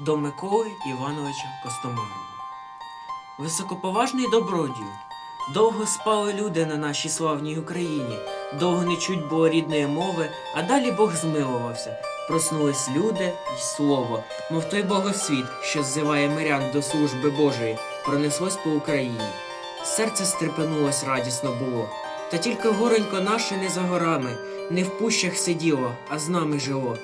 до Миколи Івановича Костомарова. Високоповажний добродію, довго спали люди на нашій славній Україні, довго не чуть було рідної мови, а далі Бог змилувався. Проснулись люди й слово, мов той богосвіт, що ззиває мирян до служби Божої, пронеслось по Україні. Серце стрепенулось радісно було, та тільки горонько наше не за горами, не в пущах сиділо, а з нами жило.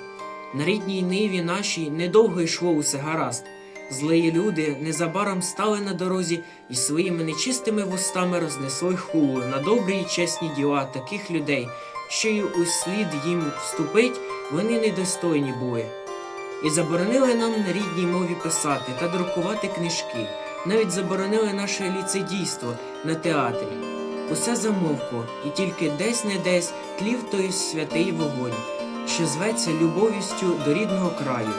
На рідній ниві нашій недовго йшло усе гаразд. Злеї люди незабаром стали на дорозі і своїми нечистими вустами рознесли хулу на добрі й чесні діла таких людей, що й услід їм вступить, вони недостойні були. І заборонили нам на рідній мові писати та друкувати книжки, навіть заборонили наше ліцедійство на театрі. Усе замовкло, і тільки десь не десь тлів той святий вогонь, що зветься любовістю до рідного краю.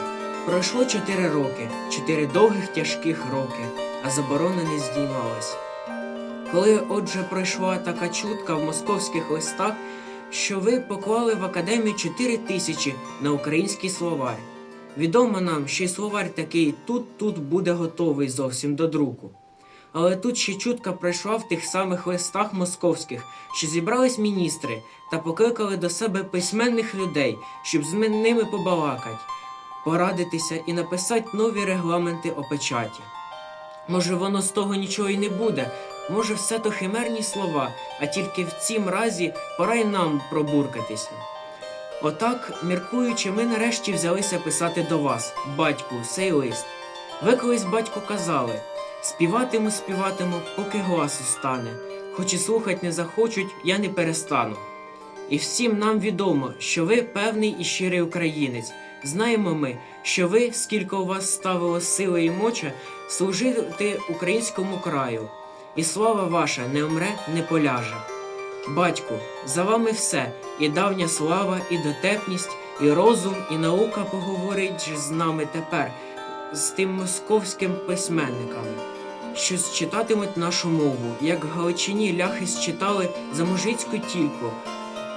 Пройшло чотири роки, чотири довгих тяжких роки, а заборона не здіймалась. Коли отже пройшла така чутка в московських листах, що ви поклали в академію чотири тисячі на український словарь. Відомо нам, що й словарь такий тут-тут буде готовий зовсім до друку. Але тут ще чутка пройшла в тих самих листах московських, що зібрались міністри та покликали до себе письменних людей, щоб з ними побалакать, порадитися і написати нові регламенти о печаті. Може, воно з того нічого й не буде, може, все то химерні слова, а тільки в цім разі пора й нам пробуркатися. Отак, міркуючи, ми нарешті взялися писати до вас, батьку, сей лист. Ви колись, батько, казали співатиму, співатиму, поки глас устане, хоч і слухать не захочуть, я не перестану. І всім нам відомо, що ви певний і щирий українець. Знаємо ми, що ви, скільки у вас ставило сили і моча, служити українському краю, і слава ваша не умре, не поляже. Батьку, за вами все, і давня слава, і дотепність, і розум, і наука поговорить з нами тепер, з тим московським письменниками, що читатимуть нашу мову, як в Галичині ляхи считали за мужицьку тільку,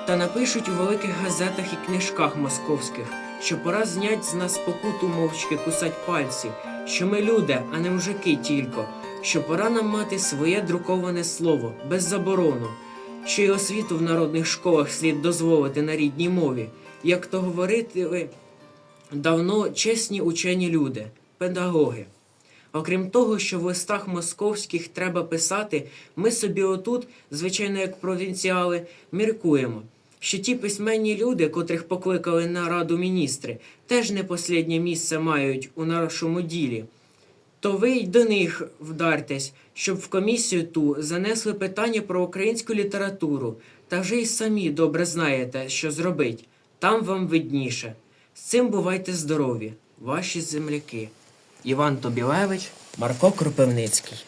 та напишуть у великих газетах і книжках московських, що пора знять з нас покуту мовчки кусать пальці, що ми люди, а не мужики тільки, що пора нам мати своє друковане слово без заборону, що й освіту в народних школах слід дозволити на рідній мові, як то говорили давно чесні учені люди, педагоги. Окрім того, що в листах московських треба писати, ми собі отут, звичайно, як провінціали, міркуємо, що ті письменні люди, котрих покликали на раду міністри, теж не посліднє місце мають у нашому ділі. То ви й до них вдартесь, щоб в комісію ту занесли питання про українську літературу, та вже й самі добре знаєте, що зробить. Там вам видніше. З цим бувайте здорові, ваші земляки. Іван Тобілевич, Марко Кропивницький.